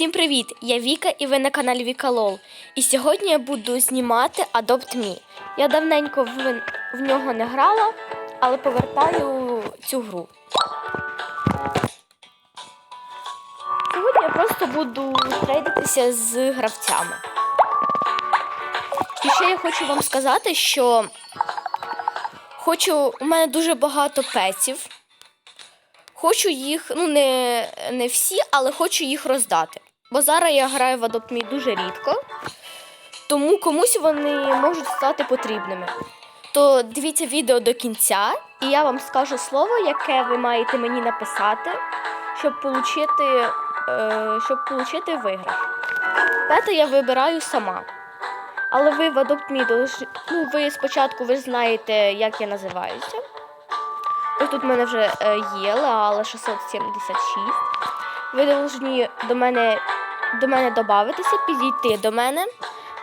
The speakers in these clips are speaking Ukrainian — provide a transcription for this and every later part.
Всім привіт! Я Віка і ви на каналі Віка Лол. І сьогодні я буду знімати Adopt Me. Я давненько в, в нього не грала, але повертаю цю гру. Сьогодні я просто буду трейдитися з гравцями. І ще я хочу вам сказати, що хочу, у мене дуже багато петів. Хочу їх, ну не, не всі, але хочу їх роздати. Бо зараз я граю в Adopt Me дуже рідко, тому комусь вони можуть стати потрібними. То дивіться відео до кінця, і я вам скажу слово, яке ви маєте мені написати, щоб отримати, е, щоб отримати виграш. Пета я вибираю сама. Але ви в Adopt Me, ну, ви спочатку ви знаєте, як я називаюся. Ось тут в мене вже е, є Леала 676. Ви повинні до мене до мене додатися, підійти до мене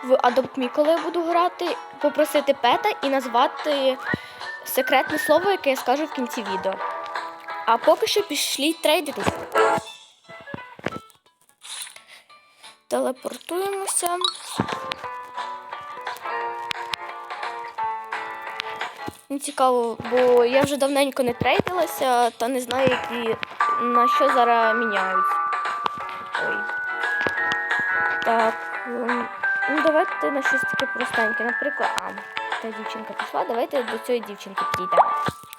в Adopt Me, коли я буду грати, попросити пета і назвати секретне слово, яке я скажу в кінці відео. А поки що пішли трейдитись. Телепортуємося. Не цікаво, бо я вже давненько не трейдилася та не знаю, які на що зараз міняють. Ой. Так. ем, Ну, давайте на щось таке простеньке. Наприклад, а, та дівчинка пішла, давайте до цієї дівчинки підійдемо.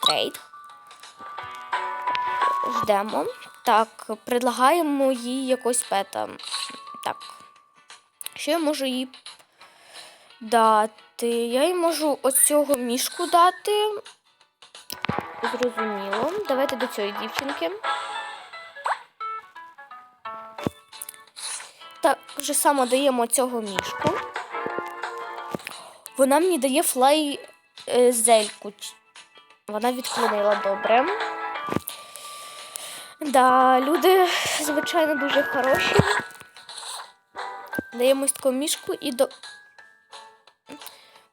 Трейд. Ждемо. Так, предлагаємо їй якось пета. Так. Що я можу їй дати? Я їй можу оцього мішку дати. Зрозуміло. Давайте до цієї дівчинки. Так же само даємо цього мішку. Вона мені дає флай е, зельку. Вона відклонила добре. Да, люди, звичайно, дуже хороші. Даємо таку мішку і до.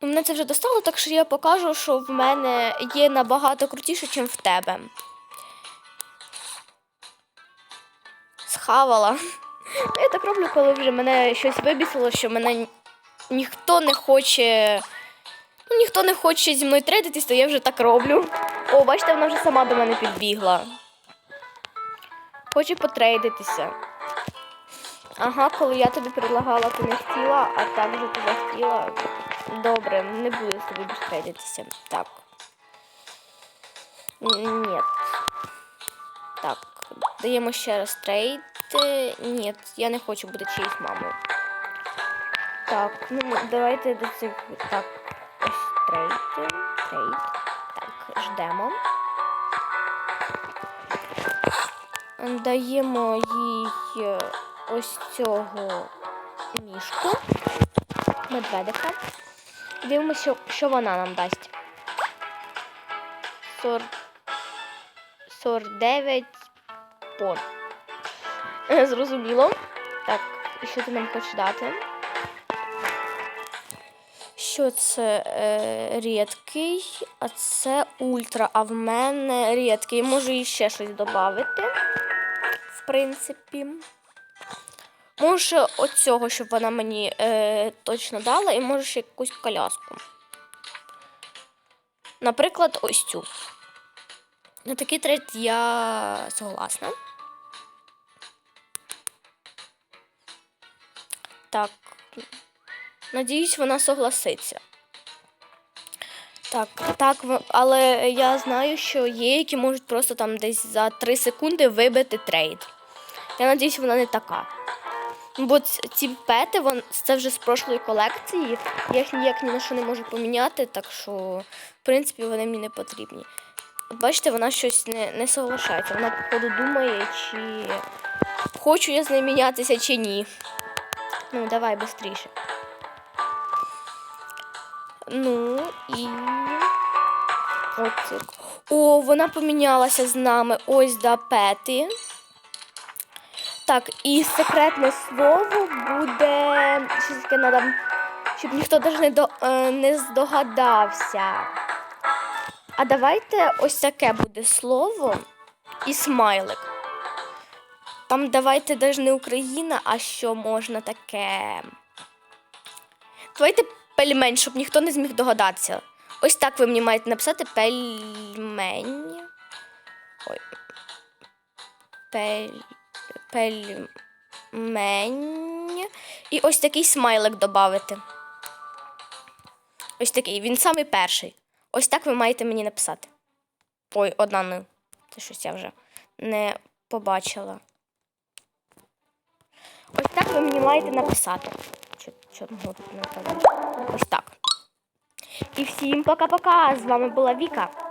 Ну, Мене це вже достало, так що я покажу, що в мене є набагато крутіше, ніж в тебе. Схавала. Ну, Я так роблю, коли вже мене щось вибісило, що мене ніхто не хоче. Ну, ніхто не хоче зі мною трейдитись, то я вже так роблю. О, бачите, вона вже сама до мене підбігла. Хоче потрейдитися. Ага, коли я тобі предлагала, ти не хотіла, а так вже ти захотіла. Добре, не буду з тобою трейдитися. Так. Ні. Так, даємо ще раз трейд. Ні, я не хочу бути чиїсь мамою. Так, ну давайте до цих. Так, ось трейд. Трейд. Так, ждемо. Даємо їй е, ось цього мішку. Медведика. Дивимося, що, вона нам дасть. Сор... 49 пон. Е, Зрозуміло. Так, і що ти нам хочеш дати? Що це е, рідкий, а це ультра, а в мене рідкий. Можу іще щось додати. В принципі. Може, оцього, щоб вона мені е, точно дала, і може ще якусь коляску. Наприклад, ось цю. На такий трейд я согласна. Так. Надіюсь, вона согласиться. Так, так, але я знаю, що є, які можуть просто там десь за 3 секунди вибити трейд. Я надіюсь, вона не така. Бо ці пети, вон, це вже з прошлої колекції. Я їх ніяк ні на що не можу поміняти, так що, в принципі, вони мені не потрібні. Бачите, вона щось не, не соглашається. Вона, походу, думає, чи хочу я з нею мінятися, чи ні. Ну, давай швидше. Ну і. Оце. О, вона помінялася з нами. Ось да пети. Так, і секретне слово буде. Щось таке надо, щоб ніхто навіть не, до, е, не здогадався. А давайте ось таке буде слово і смайлик. Там давайте даже не Україна, а що можна таке. Давайте пельмень, щоб ніхто не зміг догадатися. Ось так ви мені маєте написати пельмень. Ой. Пель... Пельмень. І ось такий смайлик додати. Ось такий. Він самий перший. Ось так ви маєте мені написати. Ой, одна не. Це щось я вже не побачила. Ось так ви мені маєте написати. Чо- Чорного тут не. Ось так. І всім пока-пока. З вами була Віка.